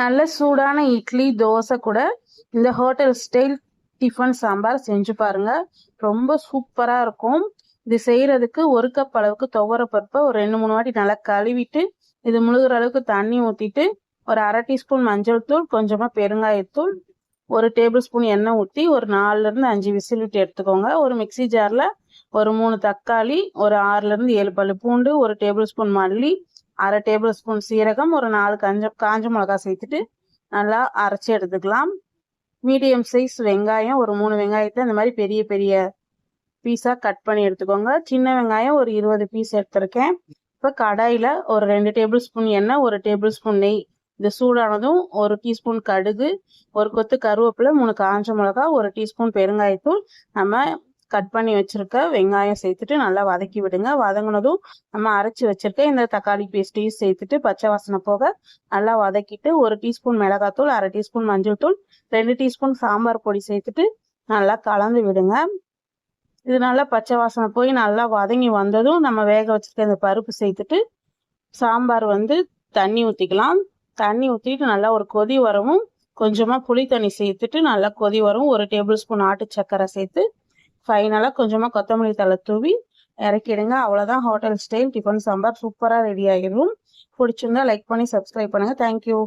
நல்ல சூடான இட்லி தோசை கூட இந்த ஹோட்டல் ஸ்டைல் டிஃபன் சாம்பார் செஞ்சு பாருங்க. ரொம்ப சூப்பராக இருக்கும். இது செய்யறதுக்கு ஒரு கப் அளவுக்கு துவர பருப்பை ஒரு ரெண்டு மூணு வாட்டி நல்லா கழுவிட்டு இது முழுகிற அளவுக்கு தண்ணி ஊற்றிட்டு ஒரு அரை டீஸ்பூன் மஞ்சள் தூள் கொஞ்சமாக பெருங்காயத்தூள் ஒரு டேபிள் ஸ்பூன் எண்ணெய் ஊற்றி ஒரு நாலுலேருந்து அஞ்சு விசில் விட்டு எடுத்துக்கோங்க. ஒரு மிக்ஸி ஜார்ல ஒரு மூணு தக்காளி ஒரு ஆறுலேருந்து ஏழு பல்லு பூண்டு ஒரு டேபிள் ஸ்பூன் மல்லி அரை டேபிள் ஸ்பூன் சீரகம் ஒரு நாலு கஞ்ச காஞ்ச மிளகா சேர்த்துட்டு நல்லா அரைச்சி எடுத்துக்கலாம். மீடியம் சைஸ் வெங்காயம் ஒரு மூணு வெங்காயத்தை இந்த மாதிரி பெரிய பெரிய பீஸாக கட் பண்ணி எடுத்துக்கோங்க. சின்ன வெங்காயம் ஒரு இருபது பீஸ் எடுத்திருக்கேன். இப்போ கடாயில் ஒரு ரெண்டு டேபிள் ஸ்பூன் எண்ணெய் ஒரு டேபிள் ஸ்பூன் நெய். இது சூடானதும் ஒரு டீஸ்பூன் கடுகு ஒரு கொத்து கருவேப்பிலை மூணு காஞ்ச மிளகா ஒரு டீஸ்பூன் பெருங்காயத்தூள். நம்ம கட் பண்ணி வச்சிருக்க வெங்காயம் சேர்த்துட்டு நல்லா வதக்கி விடுங்க. வதங்கினதும் நம்ம அரைச்சி வச்சிருக்க இந்த தக்காளி பேஸ்ட்டையும் சேர்த்துட்டு பச்சை வாசனை போக நல்லா வதக்கிட்டு ஒரு டீஸ்பூன் மிளகாத்தூள் அரை டீஸ்பூன் மஞ்சள் தூள் ரெண்டு டீஸ்பூன் சாம்பார் பொடி சேர்த்துட்டு நல்லா கலந்து விடுங்க. இது நல்லா பச்சை வாசனை போய் நல்லா வதங்கி வந்ததும் நம்ம வேக வச்சிருக்க இந்த பருப்பு சேர்த்துட்டு சாம்பார் வந்து தண்ணி ஊற்றிக்கலாம் தண்ணி ஊற்றிட்டு நல்லா ஒரு கொதி வரவும் கொஞ்சமாக புளி தண்ணி சேர்த்துட்டு நல்லா கொதி வரும் ஒரு டேபிள் ஸ்பூன் ஆட்டு சக்கரை சேர்த்து ஃபைனலாக கொஞ்சமாக கொத்தமல்லி தலை தூவி இறக்கிடுங்க. அவ்வளோதான் ஹோட்டல் ஸ்டைல் டிஃபன் சாம்பார் சூப்பராக ரெடி ஆகிடும் பிடிச்சிருந்தா லைக் பண்ணி சப்ஸ்கிரைப் பண்ணுங்கள் தேங்க்யூ